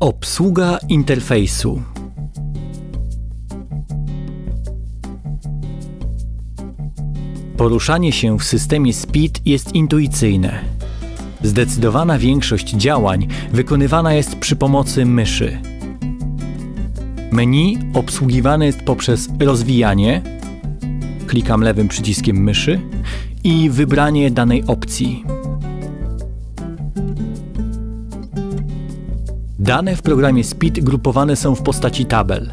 Obsługa interfejsu. Poruszanie się w systemie SPID jest intuicyjne. Zdecydowana większość działań wykonywana jest przy pomocy myszy. Menu obsługiwane jest poprzez rozwijanie, klikam lewym przyciskiem myszy i wybranie danej opcji. Dane w programie SPID grupowane są w postaci tabel.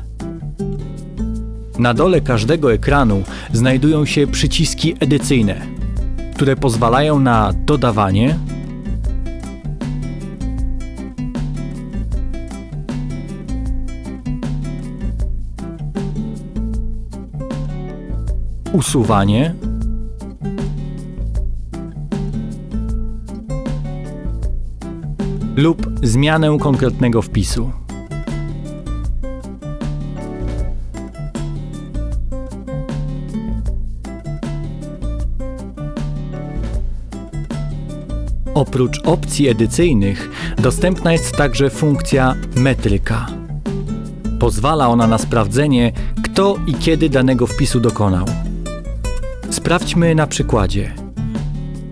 Na dole każdego ekranu znajdują się przyciski edycyjne, które pozwalają na dodawanie, usuwanie, lub zmianę konkretnego wpisu. Oprócz opcji edycyjnych dostępna jest także funkcja metryka. Pozwala ona na sprawdzenie, kto i kiedy danego wpisu dokonał. Sprawdźmy na przykładzie.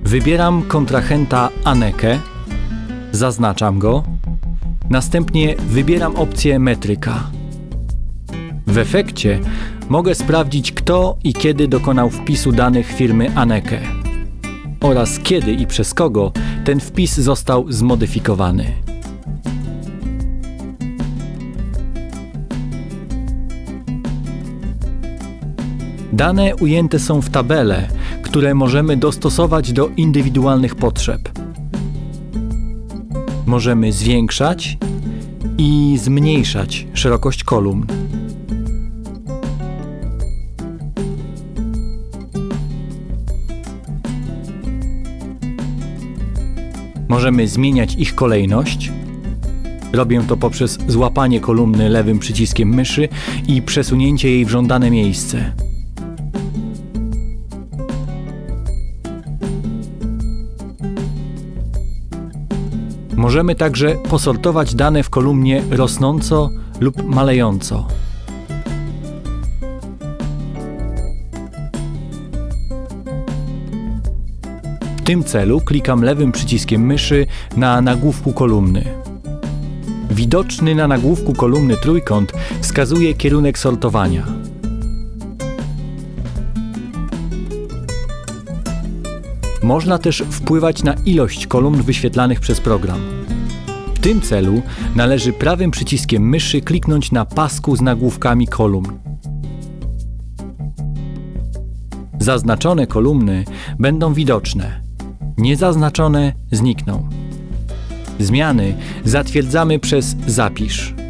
Wybieram kontrahenta Anekę, zaznaczam go, następnie wybieram opcję metryka. W efekcie mogę sprawdzić, kto i kiedy dokonał wpisu danych firmy Aneke oraz kiedy i przez kogo ten wpis został zmodyfikowany. Dane ujęte są w tabele, które możemy dostosować do indywidualnych potrzeb. Możemy zwiększać i zmniejszać szerokość kolumn. Możemy zmieniać ich kolejność. Robię to poprzez złapanie kolumny lewym przyciskiem myszy i przesunięcie jej w żądane miejsce. Możemy także posortować dane w kolumnie rosnąco lub malejąco. W tym celu klikam lewym przyciskiem myszy na nagłówku kolumny. Widoczny na nagłówku kolumny trójkąt wskazuje kierunek sortowania. Można też wpływać na ilość kolumn wyświetlanych przez program. W tym celu należy prawym przyciskiem myszy kliknąć na pasku z nagłówkami kolumn. Zaznaczone kolumny będą widoczne, niezaznaczone znikną. Zmiany zatwierdzamy przez Zapisz.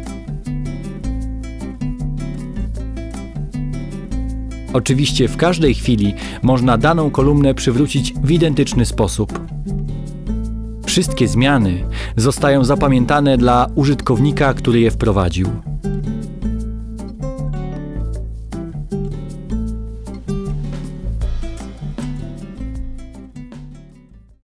Oczywiście w każdej chwili można daną kolumnę przywrócić w identyczny sposób. Wszystkie zmiany zostają zapamiętane dla użytkownika, który je wprowadził.